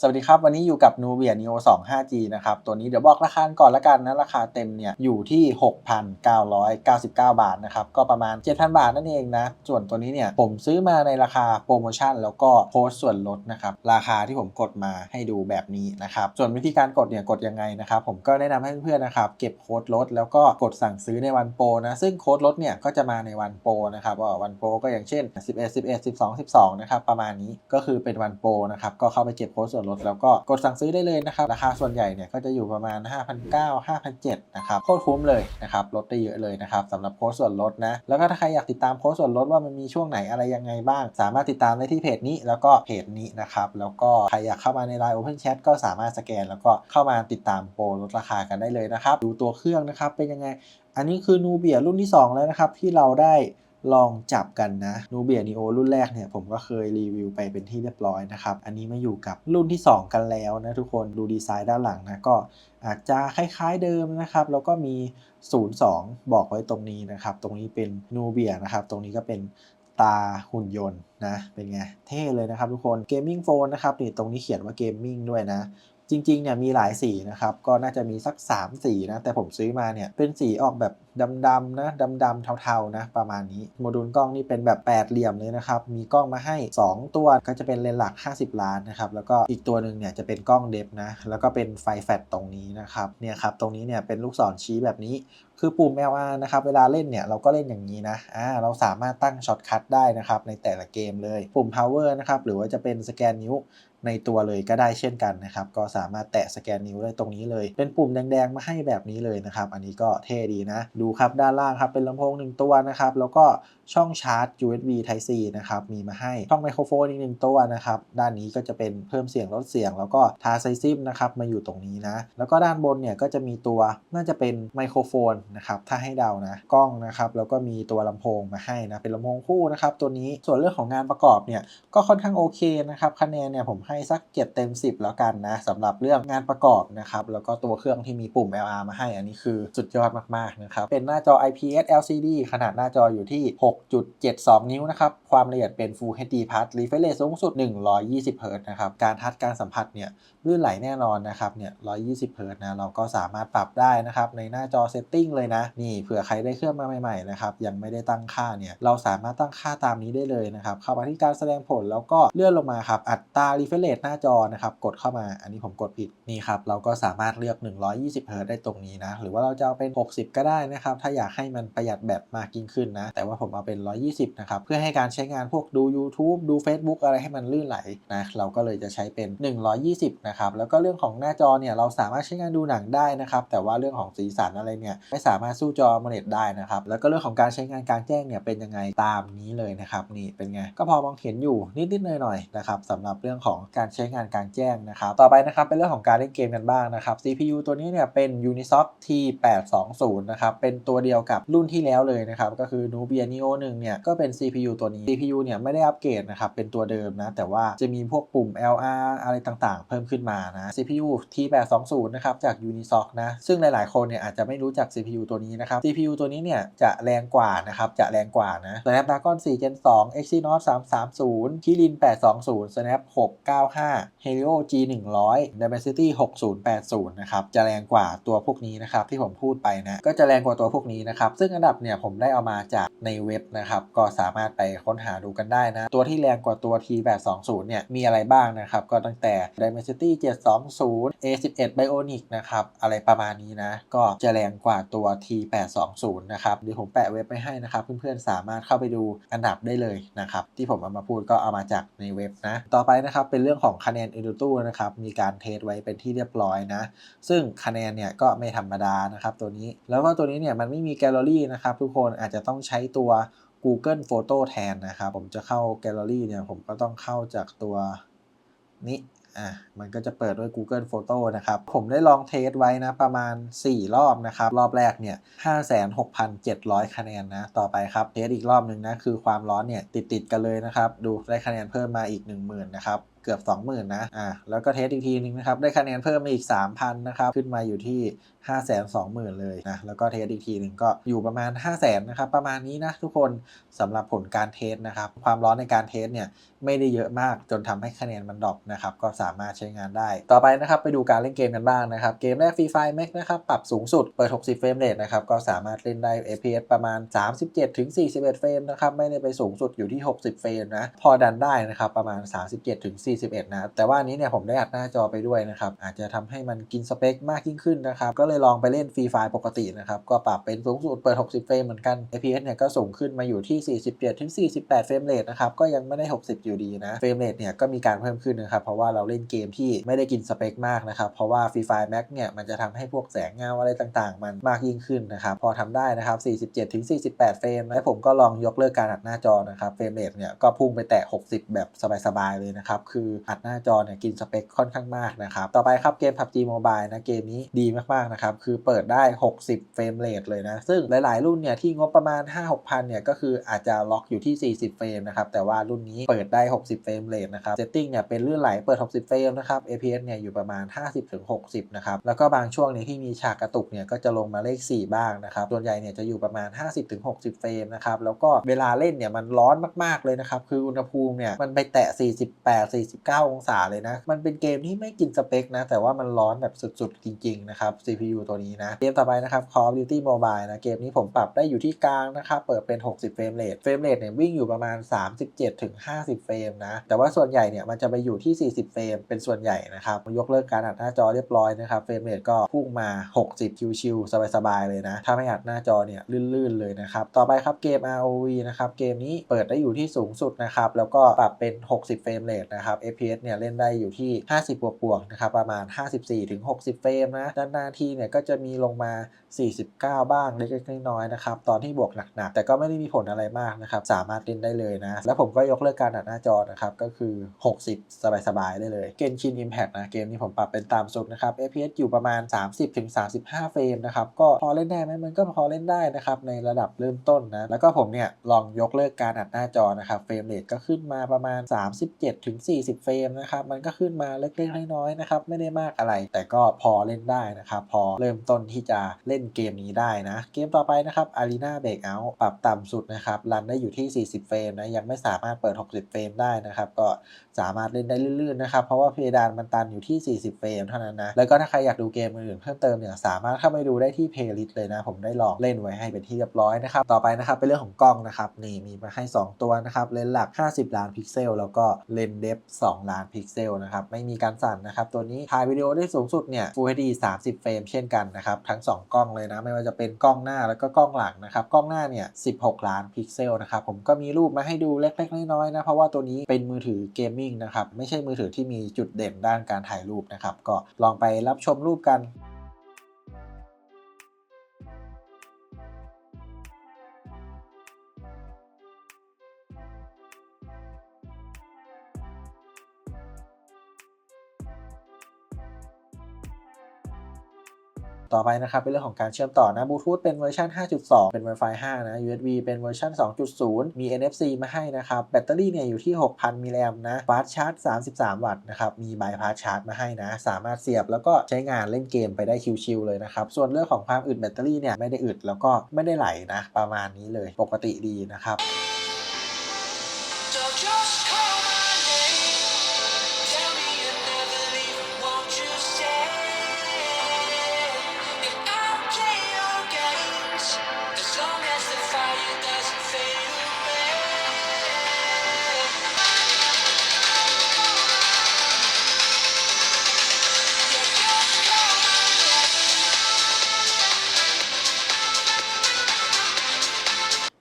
สวัสดีครับ วันนี้อยู่กับ Nubia Neo 2 5G นะครับ ตัวนี้เดี๋ยวบอกราคาก่อนละกันนะ ราคาเต็มเนี่ยอยู่ที่ 6,999 บาทนะครับ ก็ประมาณ 7,000 บาทนั่นเองนะ ส่วนตัวนี้เนี่ยผมซื้อมาในราคาโปรโมชั่น แล้วก็โค้ดส่วนลดนะครับ ราคาที่ผมกดมาให้ดูแบบนี้นะครับ ส่วนวิธีการกดเนี่ยกดยังไงนะครับ ผมก็แนะนำให้เพื่อนๆนะครับ เก็บโค้ดลดแล้วก็กดสั่งซื้อในวันโปรนะ ซึ่งโค้ดลดเนี่ยก็จะมาในวันโปรนะครับวันโปรก็อย่างเช่น 11 11 12 12 นะครับ ประมาณนี้ ก็คือเป็นวันโปรนะครับ ก็เข้าไปเก็บโค้ดส่วนลด แล้วก็กดสั่งซื้อได้เลยนะครับ ราคาส่วนใหญ่เนี่ยก็จะอยู่ประมาณ 5,900 5,700นะครับโคตรคุ้มเลยนะครับลดได้เยอะเลยนะครับสำหรับโค้ดส่วนลดนะแล้วก็ถ้าใครอยากติดตามโค้ดส่วนลดว่ามันมีช่วงไหนอะไรยังไงบ้าง สามารถติดตามได้ที่เพจนี้แล้วก็เพจนี้นะครับแล้วก็ใครอยากเข้ามาใน Line Open Chat ก็สามารถสแกน แล้วก็เข้ามาติดตามโปรลดราคากันได้เลยนะครับดูตัวเครื่องนะครับเป็นยังไง อันนี้คือนูเบียรุ่นที่ 2 แล้วนะครับที่เราได้ ลองจับกันนะนูเบียนีโอรุ่นแรกเนี่ยผมก็เคยรีวิวไปเป็นที่เรียบร้อยนะครับ อันนี้มาอยู่กับรุ่นที่ 2 กันแล้วนะทุกคนดูดีไซน์ด้านหลังนะก็อาจจะคล้ายๆเดิมนะครับ แล้วก็มี 02 บอกไว้ตรงนี้นะครับ ตรงนี้เป็นนูเบียนะครับ ตรงนี้ก็เป็นตาหุ่นยนต์นะ เป็นไง เท่เลยนะครับทุกคนเกมมิ่งโฟนนะครับนี่ตรงนี้เขียนว่าเกมมิ่งด้วยนะ จริงๆเนี่ยมีหลายสีนะครับ ก็น่าจะมีสัก 3 สีนะ แต่ผมซื้อมาเนี่ยเป็นสีออกแบบดำๆนะดำๆเทาๆนะประมาณนี้ โมดูลกล้องนี่เป็นแบบแปดเหลี่ยมเลยนะครับ มีกล้องมาให้ 2 ตัวก็จะเป็นเลนส์หลัก 50 ล้านนะครับ แล้วก็อีกตัวหนึ่งเนี่ยจะเป็นกล้องเดฟนะ แล้วก็เป็นไฟแฟลชตรงนี้นะครับเนี่ยครับตรงนี้เนี่ยเป็นลูกศรชี้แบบนี้ คือปุ่ม LR นะครับเวลาเล่นเนี่ยเราก็เล่นอย่างนี้นะอ่าเราสามารถตั้งช็อตคัทได้นะครับในแต่ละเกมเลย ปุ่ม power นะครับหรือว่าจะเป็นสแกนนิ้ว ในตัวเลยก็ได้เช่นกันนะครับก็สามารถแตะสแกนนิ้วได้ตรงนี้เลย เป็นปุ่มแดงๆมาให้แบบนี้เลยนะครับ อันนี้ก็เท่ดีนะ ดูครับด้านล่างครับเป็นลำโพงหนึ่งตัวนะครับแล้วก็ช่องชาร์จ USB Type C นะครับมีมาให้ช่องไมโครโฟนอีกหนึ่งตัวนะครับด้านนี้ก็จะเป็นเพิ่มเสียงลดเสียง แล้วก็ทาไซซิมนะครับมาอยู่ตรงนี้นะแล้วก็ด้านบนเนี่ยก็จะมีตัวน่าจะเป็นไมโครโฟนนะครับถ้าให้เดานะกล้องนะครับแล้วก็มีตัวลำโพงมาให้นะเป็นลำโพงคู่นะครับตัวนี้ส่วนเรื่องของงานประกอบเนี่ยก็ค่อนข้างโอเคนะครับคะแนนเนี่ยผมให้สัก 7 เต็ม 10 แล้วกันนะสำหรับเรื่องงานประกอบนะครับ แล้วก็ตัวเครื่องที่มีปุ่ม LR มาให้อันนี้คือสุดยอดมากๆนะครับ เป็นหน้าจอ IPS LCD ขนาดหน้าจออยู่ที่ 6.72 นิ้วนะครับ ความละเอียดเป็น Full HD Plus Refresh Rate สูงสุด 120 Hz นะครับ การทัดการสัมผัสเนี่ยลื่นไหลแน่นอนนะครับเนี่ย 120 Hz นะเราก็สามารถปรับได้นะครับในหน้าจอ Setting เลยนะนี่เผื่อใครได้เครื่องมาใหม่ๆนะครับยังไม่ได้ตั้งค่าเนี่ยเราสามารถตั้งค่าตามนี้ได้เลยนะครับเข้ามาที่การแสดงผลแล้วก็เลื่อนลงมาครับอัตรา refresh rate หน้าจอนะครับ กดเข้ามา อันนี้ผมกดผิดนี่ครับ เราก็สามารถเลือก 120 Hz ได้ตรงนี้นะ หรือว่าเราจะเอาเป็น 60 ก็ได้นะครับ ถ้าอยากให้มันประหยัดแบตมากยิ่งขึ้นนะ แต่ว่าผมเอาเป็น 120 นะครับ เพื่อให้การใช้งานพวกดู YouTube ดู Facebook อะไรให้มันลื่นไหลนะ เราก็เลยจะใช้เป็น 120 นะครับ แล้วก็เรื่องของหน้าจอเนี่ย เราสามารถใช้งานดูหนังได้นะครับ แต่ว่าเรื่องของสีสันอะไรเนี่ยไม่สามารถสู้จอ AMOLED ได้นะครับ แล้วก็เรื่องของการใช้งานกลางแจ้งเนี่ยเป็นยังไงตามนี้เลยนะครับนี่เป็นไงก็พอมองเห็นอยู่นิดๆหน่อยๆนะครับสำหรับเรื่องของการใช้งานกลางแจ้งนะครับ ต่อไปนะครับเป็นเรื่องของการเล่นเกมกันบ้างนะครับ CPU ตัวนี้เนี่ยเป็น Unisoc T820 นะครับ เป็นตัวเดียวกับรุ่นที่แล้วเลยนะครับ ก็คือ Nubia Neo 1เนี่ยก็เป็น CPU ตัวนี้ CPU เนี่ยไม่ได้อัปเกรดนะครับ เป็นตัวเดิมนะ แต่ว่าจะมีพวกปุ่ม LR อะไรต่างๆ เพิ่มขึ้นมานะ CPU T820 นะครับจาก Unisoc นะ ซึ่งหลายๆ คนเนี่ยอาจจะไม่รู้จัก CPU ตัวนี้นะครับ CPU ตัวนี้เนี่ยจะแรงกว่านะครับ จะแรงกว่านะ Snapdragon 4 Gen 2 Exynos 330 Kirin 820 Snap 695 Helio G 100 Dimensity 6080 นะครับ จะแรงกว่าตัวพวกนี้นะครับที่ผมพูดไปนะ ก็จะแรงกว่าตัวพวกนี้นะครับ ซึ่งอันดับเนี่ยผมได้เอามาจากในเว็บนะครับ ก็สามารถไปค้นหาดูกันได้นะ ตัวที่แรงกว่าตัว T820 เนี่ย มีอะไรบ้างนะครับ ก็ตั้งแต่ Dimensity 720 A11 Bionic นะครับ อะไรประมาณนี้นะ ก็จะแรงกว่าตัว T820 นะครับเดี๋ยวผมแปะเว็บไปให้นะครับ เพื่อนๆสามารถเข้าไปดูอันดับได้เลยนะครับ ที่ผมเอามาพูดก็เอามาจากในเว็บนะ ต่อไปนะครับเป็นเรื่องของคะแนน Antutu นะครับมีการเทสไว้เป็นที่เรียบร้อยนะ ซึ่งคะแนนเนี่ยก็ไม่ธรรมดานะครับตัวนี้แล้วก็ตัวนี้เนี่ยมันไม่มีแกลเลอรี่นะครับทุกคนอาจจะต้องใช้ตัว Google Photo แทนนะครับ ผมจะเข้าแกลเลอรี่เนี่ยผมก็ต้องเข้าจากตัวนี้อะมันก็จะเปิดด้วย Google Photo นะครับ ผมได้ลองเทสไว้นะ ประมาณ 4 รอบนะครับ รอบแรกเนี่ย56,700 คะแนนนะ ต่อไปครับ เทสอีกรอบหนึ่งนะ คือความร้อนเนี่ย ติดติดกันเลยนะครับ ดูได้คะแนนเพิ่มมาอีก 10,000 นะครับ เกือบ 20,000นะอ่าแล้วก็เทสอีกทีนึงนะครับได้คะแนนเพิ่มมาอีก 3,000นะครับขึ้นมาอยู่ที่ 5 2 0 0 0 0 เลยนะแล้วก็เทสอีกทีหนึ่งก็อยู่ประมาณ 5 0 0 0 0 0นะครับประมาณนี้นะทุกคนสำหรับผลการเทสนะครับความร้อนในการเทสเนี่ยไม่ได้เยอะมากจนทำให้คะแนนมันดรอปนะครับก็สามารถใช้งานได้ ต่อไปนะครับไปดูการเล่นเกมกันบ้างนะครับเกมแรก Free Fire Max นะครับปรับสูงสุดเปิด 60 เฟรมเรทนะครับก็สามารถเล่นได้ FPS ประมาณ 37ถึง41 เฟรมนะครับไม่ได้ไปสูงสุดอยู่ที่ 60 เฟรมนะพอดันได้นะครับประมาณ 37ถึง41 นะแต่ว่านี้เนี่ยผมได้อัดหน้าจอไปด้วยนะครับ อาจจะทำให้มันกินสเปคมากยิ่งขึ้นนะครับ ก็เลยลองไปเล่น Free Fire ปกตินะครับ ก็ปรับเป็นสูงสุดเปิด 60 เฟรมเหมือนกัน FPS เนี่ยก็สูงขึ้นมาอยู่ที่ 47 ถึง 48 เฟรมเรทนะครับ ก็ยังไม่ได้ 60 อยู่ดีนะ เฟรมเรทเนี่ยก็มีการเพิ่มขึ้นนะครับ เพราะว่าเราเล่นเกมที่ไม่ได้กินสเปคมากนะครับ เพราะว่า Free Fire Max เนี่ยมันจะทำให้พวกแสงเงาอะไรต่างๆ มันมากยิ่งขึ้นนะครับ พอทำได้นะครับ 47 ถึง 48 เฟรม และผมก็ลองยกเลิกการอัดหน้าจอนะครับ เฟรมเรทเนี่ยก็พุ่งไปแตะ 60 แบบสบายๆเลยนะครับ คืออัดหน้าจอเนี่ยกินสเปคค่อนข้างมากนะครับ ต่อไปครับเกม PUBG Mobile นะเกมนี้ดีมากๆนะครับ คือเปิดได้ 60 เฟรมเรทเลยนะ ซึ่งหลายๆ รุ่นเนี่ยที่งบประมาณ 5-6พันเนี่ยก็คืออาจจะล็อกอยู่ที่ 40 เฟรมนะครับแต่ว่ารุ่นนี้เปิดได้ 60 เฟรมเรทนะครับเซตติ้งเนี่ยเป็นลื่นไหลเปิด 60 เฟรมนะครับ APS เนี่ยอยู่ประมาณ 50-60 นะครับแล้วก็บางช่วงเนี่ยที่มีฉากกระตุกเนี่ยก็จะลงมาเลข 4 บ้างนะครับส่วนใหญ่เนี่ยจะอยู่ประมาณ 50-60 เฟรมนะครับแล้วก็เวลาเล่นเนี่ยมันร้อนมากๆเลยนะครับคืออุณหภูมิเนี่ยมันไปแตะ49 องศาเลยนะ มันเป็นเกมที่ไม่กินสเปคนะ แต่ว่ามันร้อนแบบสุดๆ จริง ๆ นะครับ CPU ตัวนี้นะ เกมต่อไปนะครับ Call of Duty Mobile นะ เกมนี้ผมปรับได้อยู่ที่กลางนะครับ เปิดเป็น 60 เฟรมเรทเฟรมเรทเนี่ยวิ่งอยู่ประมาณ 37-50 เฟรมนะ แต่ว่าส่วนใหญ่เนี่ยมันจะไปอยู่ที่ 40 เฟรมเป็นส่วนใหญ่นะครับยกเลิกการอัดหน้าจอเรียบร้อยนะครับเฟรมเรทก็พุ่งมา 60 ชิวๆสบายๆเลยนะถ้าไม่อัดหน้าจอเนี่ยลื่นๆเลยนะครับต่อไปครับเกม ROV นะครับเกมนี้เปิดได้อยู่ที่สูงสุดนะครับแล้วก็ปรับเป็น 60 เฟรมเรทนะครับ FPS เนี่ยเล่นได้อยู่ที่ 50 บวกบวกๆนะครับประมาณ 54-60 เฟรมนะด้านหน้าที่เนี่ยก็จะมีลงมา 49 บ้างเล็กๆน้อยๆนะครับตอนที่บวกหนักๆ แต่ก็ไม่ได้มีผลอะไรมากนะครับสามารถเล่นได้เลยนะ แล้วผมก็ยกเลิกการอัดหน้าจอนะครับก็คือ 60 สบายๆ ได้เลยเกมชิน Impact นะเกมนี้ผมปรับเป็นตามสุดนะครับ FPS อยู่ประมาณ 30-35 เฟรมนะครับก็พอเล่นได้ไหมมันก็พอเล่นได้นะครับในระดับเริ่มต้นนะแล้วก็ผมเนี่ยลองยกเลิกการอัดหน้าจอนะครับเฟรมเรทก็ขึ้นมาประมาณ 37-40เฟรมนะครับ มันก็ขึ้นมาเล็กๆน้อยๆนะครับ ไม่ได้มากอะไร แต่ก็พอเล่นได้นะครับ พอเริ่มต้นที่จะเล่นเกมนี้ได้นะ เกมต่อไปนะครับ Arena Breakout ปรับต่ำสุดนะครับ รันได้อยู่ที่ 40 เฟรมนะ ยังไม่สามารถเปิด 60 เฟรมได้นะครับ ก็ สามารถเล่นได้ลื่นๆนะครับ เพราะว่าเพดานมันตันอยู่ที่ 40 เฟรมเท่านั้นนะ แล้วก็ถ้าใครอยากดูเกมอื่นเพิ่มเติมเนี่ยสามารถเข้าไปดูได้ที่เพลย์ลิสต์เลยนะ ผมได้ลองเล่นไว้ให้เป็นที่เรียบร้อยนะครับ ต่อไปนะครับเป็นเรื่องของกล้องนะครับ นี่มีมาให้ 2 ตัวนะครับเลนส์หลัก 50 ล้านพิกเซล แล้วก็เลนส์เดฟ2ล้านพิกเซลนะครับ ไม่มีการสั่นนะครับตัวนี้ถ่ายวิดีโอได้สูงสุดเนี่ย Full HD 30 เฟรมเช่นกันนะครับทั้ง 2 กล้องเลยนะไม่ว่าจะเป็นกล้องหน้าแล้วก็กล้องหลังนะครับกล้องหน้าเนี่ย16 ล้านพิกเซลนะครับผมก็มีรูปมาให้ดูเล็กๆน้อยๆนะเพราะว่าตัวนี้เป็นมือถือเกมมิงนะครับ ไม่ใช่มือถือที่มีจุดเด่นด้านการถ่ายรูปนะครับ ก็ลองไปรับชมรูปกัน ต่อไปนะครับเป็นเรื่องของการเชื่อมต่อนะบลูทูธเป็นเวอร์ชัน5.2 เป็น Wi-Fi 5 นะ USB เป็นเวอร์ชัน2.0 มี NFC มาให้นะครับ แบตเตอรี่เนี่ยอยู่ที่ 6,000 มิลลิแอมป์นะฟาสชาร์จ 33 วัตต์นะครับ มีบายพาสชาร์จมาให้นะ สามารถเสียบแล้วก็ใช้งานเล่นเกมไปได้ชิวๆเลยนะครับ ส่วนเรื่องของความอึดแบตเตอรี่เนี่ยไม่ได้อึดแล้วก็ไม่ได้ไหลนะประมาณนี้เลยปกติดีนะครับ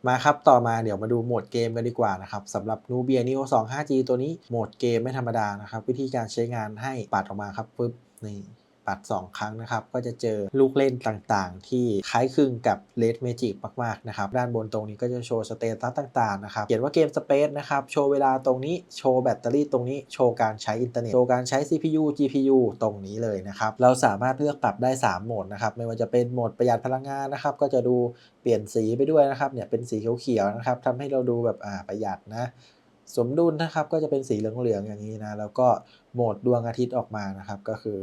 มาครับ ต่อมาเดี๋ยวมาดูโหมดเกมกันดีกว่านะครับสำหรับ Nubia Neo 2 5G ตัวนี้โหมดเกมไม่ธรรมดานะครับ วิธีการใช้งานให้ปัดออกมาครับปึ๊บนี่ ปัด 2 ครั้งนะครับ ก็จะเจอลูกเล่นต่างๆ ที่คล้ายคลึงกับ Red Magic มากๆนะครับ ด้านบนตรงนี้ก็จะโชว์สเตตัสต่างๆนะครับ เขียนว่าเกม Space นะครับ โชว์เวลาตรงนี้ โชว์แบตเตอรี่ตรงนี้ โชว์การใช้อินเทอร์เน็ต โชว์การใช้ CPU GPU ตรงนี้เลยนะครับ เราสามารถเลือกปรับได้ 3 โหมดนะครับ ไม่ว่าจะเป็นโหมดประหยัดพลังงานนะครับ ก็จะดูเปลี่ยนสีไปด้วยนะครับ เนี่ยเป็นสีเขียวๆนะครับทำให้เราดูแบบอ่าประหยัดนะสมดุลนะครับก็จะเป็นสีเหลืองๆอย่างนี้นะ แล้วก็โหมดดวงอาทิตย์ออกมานะครับ ก็คือ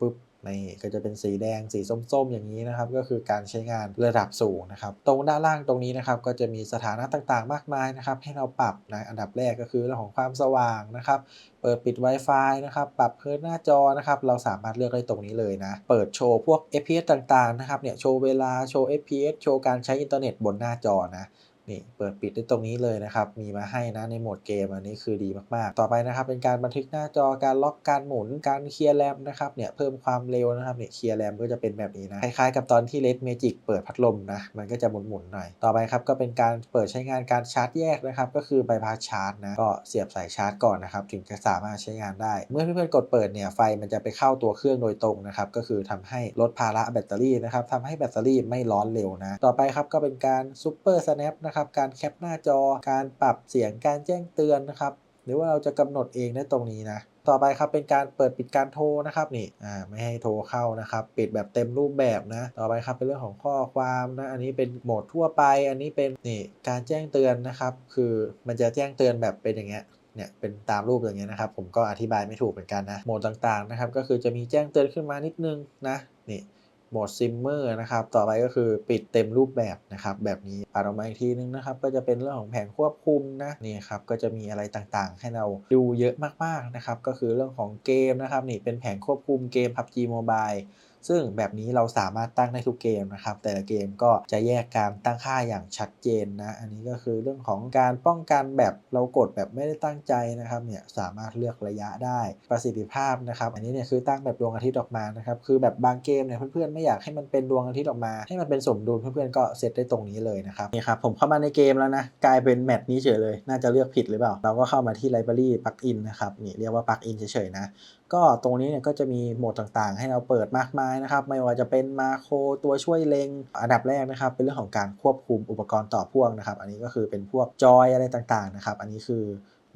ปุ๊บนี่ก็จะเป็นสีแดงสีส้มๆ อย่างนี้นะครับก็คือการใช้งานระดับสูงนะครับตรงด้านล่างตรงนี้นะครับก็จะมีสถานะต่างๆ มากมายนะครับให้เราปรับนะอันดับแรกก็คือเรื่องของความสว่างนะครับเปิดปิด Wi-Fi นะครับปรับเพิร์หน้าจอนะครับเราสามารถเลือกได้ตรงนี้เลยนะเปิดโชว์พวก FPS ต่างๆนะครับเนี่ยโชว์เวลาโชว์ FPS โชว์การใช้อินเทอร์เน็ตบนหน้าจอนะ นี่เปิดปิดได้ตรงนี้เลยนะครับ มีมาให้นะในโหมดเกมอันนี้คือดีมากๆ ต่อไปนะครับเป็นการบันทึกหน้าจอการล็อกการหมุนการเคลียร์แรมนะครับเนี่ยเพิ่มความเร็วนะครับเนี่ยเคลียร์แรมก็จะเป็นแบบนี้นะคล้ายๆกับตอนที่ Red Magic เปิดพัดลมนะมันก็จะหมุนๆหน่อย ต่อไปครับก็เป็นการเปิดใช้งานการชาร์จแยกนะครับก็คือ bypass charge นะก็เสียบสายชาร์จก่อนนะครับถึงจะสามารถใช้งานได้ เมื่อเพื่อนๆกดเปิดเนี่ยไฟมันจะไปเข้าตัวเครื่องโดยตรงนะครับก็คือทำให้ลดภาระแบตเตอรี่นะครับทำให้แบตเตอรี่ไม่ร้อนเร็วนะต่อไปครับก็เป็นการ Super Snap นะครับการแคปหน้าจอ การปรับเสียงการแจ้งเตือนนะครับหรือว่าเราจะกำหนดเองได้ตรงนี้นะต่อไปครับเป็นการเปิดปิดการโทรนะครับนี่อ่าไม่ให้โทรเข้านะครับ ปิดแบบเต็มรูปแบบนะ ต่อไปครับเป็นเรื่องของข้อความนะอันนี้เป็นโหมดทั่วไป อันนี้เป็นนี่การแจ้งเตือนนะครับ คือมันจะแจ้งเตือนแบบเป็นอย่างเงี้ยเนี่ยเป็นตามรูปอย่างเงี้ยนะครับ ผมก็อธิบายไม่ถูกเหมือนกันนะโหมดต่างๆนะครับ ก็คือจะมีแจ้งเตือนขึ้นมานิดนึงนะนี่ โหมดซิมเมอร์นะครับ ต่อไปก็คือปิดเต็มรูปแบบนะครับ แบบนี้ออกมาอีกทีนึงนะครับ ก็จะเป็นเรื่องของแผงควบคุมนะนี่ครับ ก็จะมีอะไรต่างๆ ให้เราดูเยอะมากๆนะครับ ก็คือเรื่องของเกมนะครับ นี่เป็นแผงควบคุมเกม PUBG Mobile ซึ่งแบบนี้เราสามารถตั้งได้ทุกเกมนะครับ แต่ละเกมก็จะแยกการตั้งค่าอย่างชัดเจนนะ อันนี้ก็คือเรื่องของการป้องกันแบบเรากดแบบไม่ได้ตั้งใจนะครับเนี่ยสามารถเลือกระยะได้ประสิทธิภาพนะครับ อันนี้เนี่ยคือตั้งแบบดวงอาทิตย์ออกมานะครับคือแบบบางเกมเนี่ยเพื่อนๆไม่อยากให้มันเป็นดวงอาทิตย์ออกมา ให้มันเป็นสมดุลเพื่อนๆก็เซตได้ตรงนี้เลยนะครับนี่ครับผมเข้ามาในเกมแล้วนะกลายเป็นแมตช์นี้เฉยเลย น่าจะเลือกผิดหรือเปล่า เราก็เข้ามาที่ไลบรารีปลั๊กอินนะครับนี่เรียกว่าปลั๊กอินเฉยๆนะก็ตรงนี้เนี่ยก็จะมีโหมดต่างๆ ให้เราเปิดมากมายนะครับ ไม่ว่าจะเป็นมาโครตัวช่วยเลงอันดับแรกนะครับ เป็นเรื่องของการควบคุมอุปกรณ์ต่อพ่วงนะครับ อันนี้ก็คือเป็นพวกจอยอะไรต่างๆนะครับ อันนี้คือ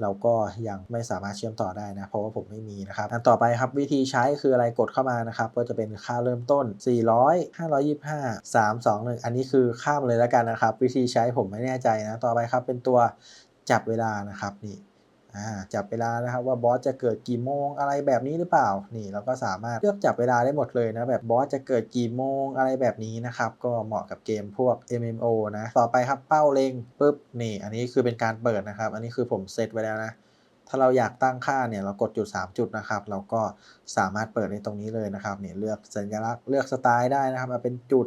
เราก็ยังไม่สามารถเชื่อมต่อได้นะ เพราะว่าผมไม่มีนะครับ อันต่อไปครับวิธีใช้คืออะไรกดเข้ามานะครับ ก็จะเป็นค่าเริ่มต้น 400 525 321 อันนี้คือข้ามเลยแล้วกันนะครับ วิธีใช้ผมไม่แน่ใจนะ ต่อไปครับเป็นตัวจับเวลานะครับนี่ จับเวลานะครับว่าบอสจะเกิดกี่โมงอะไรแบบนี้หรือเปล่า นี่เราก็สามารถเลือกจับเวลาได้หมดเลยนะแบบบอสจะเกิดกี่โมงอะไรแบบนี้นะครับก็เหมาะกับเกมพวก MMO นะต่อไปครับเป้าเล็งปุ๊บนี่ อันนี้คือเป็นการเปิดนะครับ อันนี้คือผมเซตไว้แล้วนะถ้าเราอยากตั้งค่าเนี่ยเรากดจุด 3 จุดนะครับเราก็สามารถเปิดในตรงนี้เลยนะครับเนี่ยเลือกสัญลักษณ์เลือกสไตล์ได้นะครับมาเป็นจุด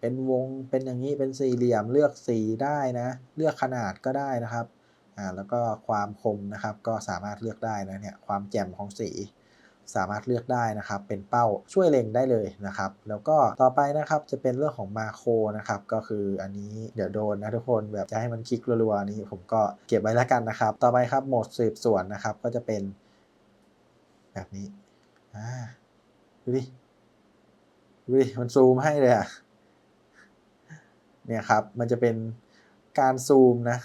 เป็นวงเป็นอย่างนี้เป็นสี่เหลี่ยมเลือกสีได้นะ เลือกขนาดก็ได้นะครับ อ่าแล้วก็ความคมนะครับก็สามารถเลือกได้นะเนี่ยความแจ่มของสีสามารถเลือกได้นะครับ เป็นเป้าช่วยเล็งได้เลยนะครับ แล้วก็ต่อไปนะครับจะเป็นเรื่องของมาโครนะครับ ก็คืออันนี้เดี๋ยวโดนนะทุกคนแบบจะให้มันคลิกรัวๆนี้ผมก็เก็บไว้แล้วกันนะครับ ต่อไปครับโหมดสืบสวนนะครับ ก็จะเป็น แบบนี้อ่าดูดิดูดิมันซูมให้เลยอะเนี่ยครับ มันจะเป็นการซูมนะ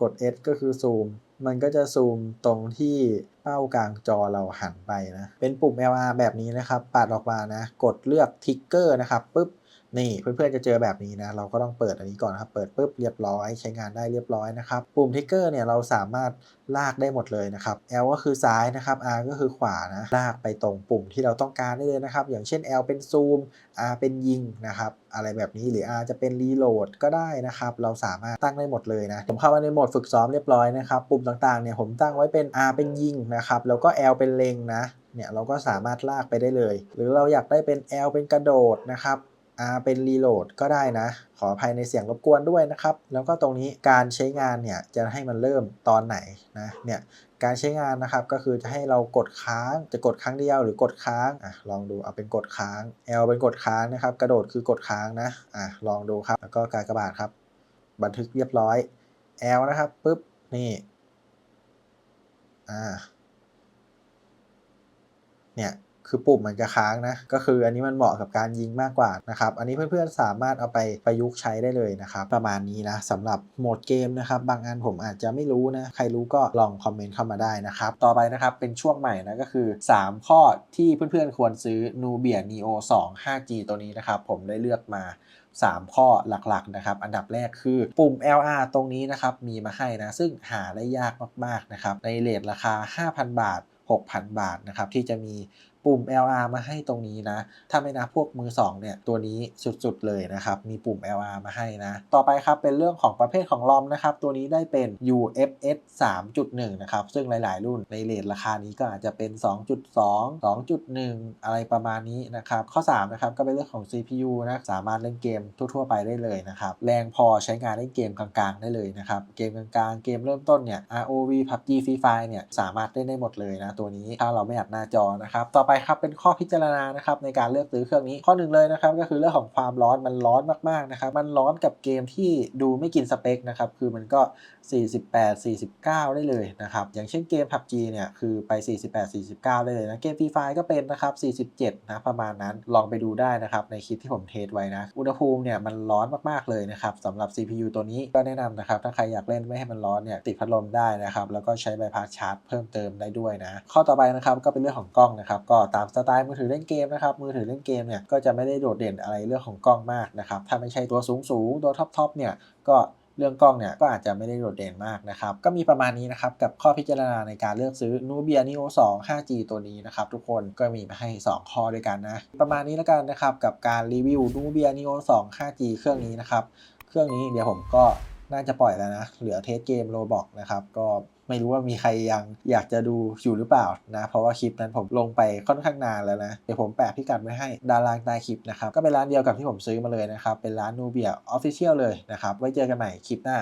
กด S ก็คือซูม มันก็จะซูมตรงที่เป้ากลางจอเราหันไปนะ เป็นปุ่ม LR แบบนี้นะครับปัดออกมานะ กดเลือกทิกเกอร์นะครับปุ๊บ นี่เพื่อนๆจะเจอแบบนี้นะ เราก็ต้องเปิดอันนี้ก่อนนะครับ เปิดปุ๊บเรียบร้อย ใช้งานได้เรียบร้อยนะครับ ปุ่มทิกเกอร์เนี่ยเราสามารถลากได้หมดเลยนะครับ L ก็คือซ้ายนะครับ R ก็คือขวานะ ลากไปตรงปุ่มที่เราต้องการได้เลยนะครับ อย่างเช่น L เป็นซูม R เป็นยิงนะครับ อะไรแบบนี้หรือ R จะเป็นรีโหลดก็ได้นะครับ เราสามารถตั้งได้หมดเลยนะ ผมเข้ามาในโหมดฝึกซ้อมเรียบร้อยนะครับ ปุ่มต่างๆเนี่ยผมตั้งไว้เป็น R เป็นยิงนะครับ แล้วก็ L เป็นเล็งนะ เนี่ยเราก็สามารถลากไปได้เลย หรือเราอยากได้เป็น L เป็นกระโดดนะครับ R เป็นรีโหลดก็ได้นะ ขออภัยในเสียงรบกวนด้วยนะครับ แล้วก็ตรงนี้การใช้งานเนี่ย จะให้มันเริ่มตอนไหนนะ เนี่ยการใช้งานนะครับก็คือจะให้เรากดค้างจะกดครั้งเดียวหรือกดค้างอะลองดูเอาเป็นกดค้าง L เป็นกดค้างนะครับ กระโดดคือกดค้างนะอะลองดูครับ แล้วก็การกระบาดครับ บันทึกเรียบร้อย L นะครับปุ๊บนี่อ่าเนี่ย คือปุ่มมันจะค้างนะ ก็คืออันนี้มันเหมาะกับการยิงมากกว่านะครับ อันนี้เพื่อนๆสามารถเอาไปประยุกต์ใช้ได้เลยนะครับ ประมาณนี้นะสำหรับโหมดเกมนะครับ บางอันผมอาจจะไม่รู้นะ ใครรู้ก็ลองคอมเมนต์เข้ามาได้นะครับ ต่อไปนะครับเป็นช่วงใหม่นะก็คือ 3 ข้อที่เพื่อนๆควรซื้อ Nubia Neo 2 5G ตัวนี้นะครับ ผมได้เลือกมา 3 ข้อหลักๆนะครับ อันดับแรกคือปุ่ม LR ตรงนี้นะครับมีมาให้นะ ซึ่งหาได้ยากมากๆนะครับในเลทราคา 5,000 บาท 6,000 บาทนะครับที่จะมี ปุ่ม LR มาให้ตรงนี้นะ ถ้าไม่นับพวกมือ 2 เนี่ย ตัวนี้สุดๆเลยนะครับ มีปุ่ม LR มาให้นะ ต่อไปครับ เป็นเรื่องของประเภทของลอมนะครับ ตัวนี้ได้เป็น UFS 3.1 นะครับ ซึ่งหลาย ๆ รุ่นในเลทราคานี้ก็อาจจะเป็น 2.2 2.1 อะไรประมาณนี้นะครับ ข้อ 3 นะครับ ก็เป็นเรื่องของ CPU นะ สามารถเล่นเกมทั่ว ๆ ไปได้เลยนะครับ แรงพอใช้งานเล่นเกมกลาง ๆ ได้เลยนะครับ เกมกลาง ๆ เกมเริ่มต้นเนี่ย ROV PUBG Free Fire เนี่ย สามารถเล่นได้หมดเลยนะ ตัวนี้ ถ้าเราไม่อัดหน้าจอนะครับ ต่อไปไปครับเป็นข้อพิจารณานะครับในการเลือกซื้อเครื่องนี้ข้อหนึ่งเลยนะครับก็คือเรื่องของความร้อนมันร้อนมากๆนะครับมันร้อนกับเกมที่ดูไม่กินสเปคนะครับคือมันก็ 48 49 ได้เลยนะครับอย่างเช่นเกม PUBG เนี่ยคือไป 48 49 ได้เลยนะเกม Free Fire ก็เป็นนะครับ47 นะประมาณนั้นลองไปดูได้นะครับในคลิปที่ผมเทสไว้นะอุณหภูมิเนี่ยมันร้อนมากๆเลยนะครับสำหรับ CPU ตัวนี้ก็แนะนำนะครับถ้าใครอยากเล่นไม่ให้มันร้อนเนี่ยติดพัดลมได้นะครับแล้วก็ใช้ใบพัดชาร์จเพิ่มเติมได้ด้วยนะข้อต่อไปนะครับก็เป็นเรื่องของกล้องนะครับก็ตามสไตล์มือถือเล่นเกมนะครับ มือถือเล่นเกมเนี่ยก็จะไม่ได้โดดเด่นอะไรเรื่องของกล้องมากนะครับ ถ้าไม่ใช่ตัวสูงสูงตัวท็อปทอปเนี่ยก็เรื่องกล้องเนี่ยก็อาจจะไม่ได้โดดเด่นมากนะครับ ก็มีประมาณนี้นะครับ กับข้อพิจารณาในการเลือกซื้อ Nubia Neo 2 5G ตัวนี้นะครับ ทุกคนก็มีมาให้ 2 ข้อด้วยกันนะ ประมาณนี้แล้วกันนะครับ กับการรีวิว Nubia Neo 2 5G เครื่องนี้นะครับ เครื่องนี้เดี๋ยวผมก็น่าจะปล่อยแล้วนะ เหลือเทสเกมโรบอกนะครับก็ ไม่รู้ว่ามีใครยังอยากจะดูอยู่หรือเปล่านะเพราะว่าคลิปนั้นผมลงไปค่อนข้างนานแล้วนะเดี๋ยวผมแปะพิกัดไว้ให้ดารางใต้คลิปนะครับก็เป็นร้านเดียวกับที่ผมซื้อมาเลยนะครับเป็นร้านนูเบียออฟฟิเชียลเลยนะครับไว้เจอกันใหม่คลิปหน้า